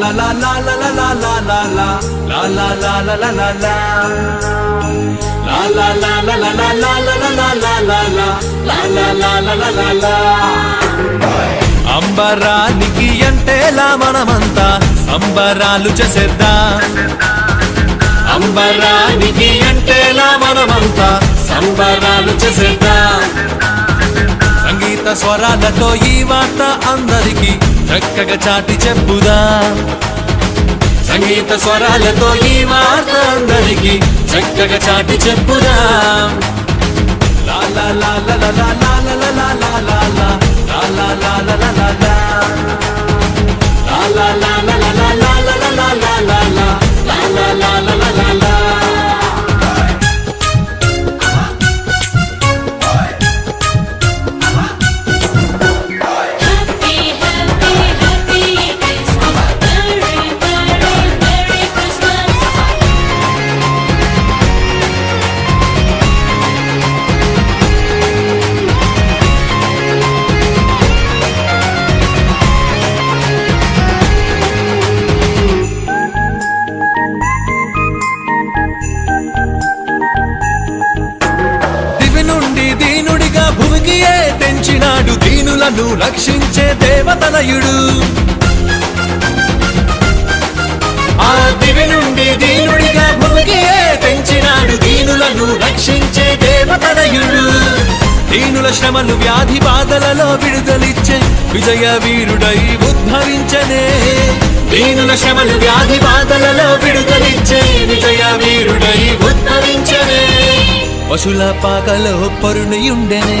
la la la la la la la la la la la la la la la la la la la La la la la la la la la la la la la la La la la la la la la అంబరానికి ఎంటేలా మనమంతా సంబరాలు చేసేద్దా అంబరానికి ఎంటేలా మనమంతా సంబరాలు చేసేద్దా సంగీత స్వరాలతో ఈ వార్త అందరికి చక్కగా చాటి చెప్పుదా సంగీత స్వరాలతో ఈ వార్త అందరికి చక్కగా చాటి చెప్పుదా లా లా లా లా లా లా లా లా లా లా లా లా లా లా లా లా దీనులను రక్షించే దేవతనయుడు. ఆ దివి నుండి దీనుడిగా భూమికి తెంచినాడు దీనులను రక్షించే దేవతనయుడు. దీనుల శ్రమలు వ్యాధి బాధలలో విడుదలిచ్చే విజయ వీరుడై ఉద్భవించనే దీనుల శ్రమలు వ్యాధి బాధలలో విడుదలిచ్చే విజయ వీరుడై ఉద్భవించనే పశుల పాకలో పరునియుండెనే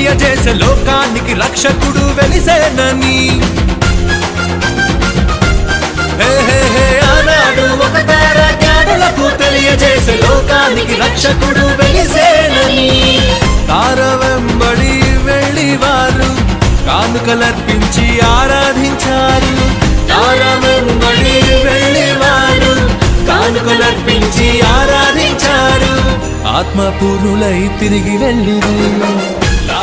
తెలియజేసే లోకానికి రక్షకుడు వెలిసేనని. ఆనాడు ఒక తార జ్ఞానులకు తెలియజేసే లోకానికి రక్షకుడు వెలిసేనని. తార వెంబడి వెళ్ళి వారు కానుకలర్పించి ఆరాధించారు. తార వెంబడి వెళ్ళి వారు కానుకలర్పించి ఆరాధించారు. ఆత్మపూర్ణులై తిరిగి వెళ్ళిరు.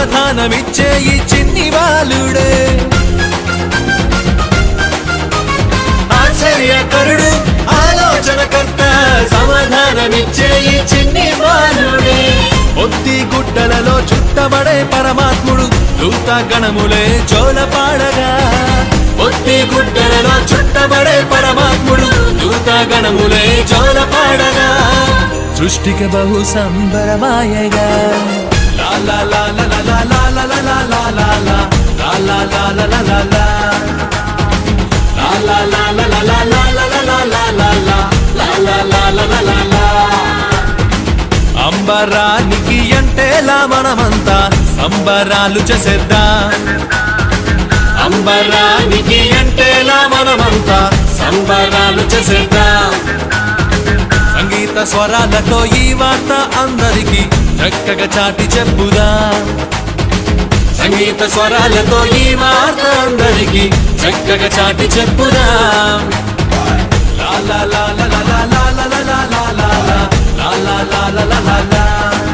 సమాధానమిచ్చే ఈ చిన్ని బాలుడే ఆశ్చర్యకరుడు ఆలోచనకర్త సమాధానమిచ్చే ఈ చిన్ని బాలుడే ఒత్తి గుడ్డలలో చుట్టబడే పరమాత్ముడు దూత గణములే చోలపాడగా. ఒత్తి గుడ్డలలో చుట్టబడే పరమాత్ముడు దూత గణములే చోలపాడగా. సృష్టికి బహు సంబరమాయగా. అంబరానికి అంటేలా మనమంతా సంబరాలు చేసేద్దా. అంబరానికి అంటేలా మనమంతా సంబరాలు చేసేద్దా. సంగీత స్వరాలతో ఈ వార్త అందరికి చక్కగా చాటి చెప్పుదా సంగీత స్వరాలతో ఈ వార్త అందరికి చక్కగా చాటి చెప్పుదా లా లా లా లా లా లా లా లా లా లా లా లా లా లా లా లా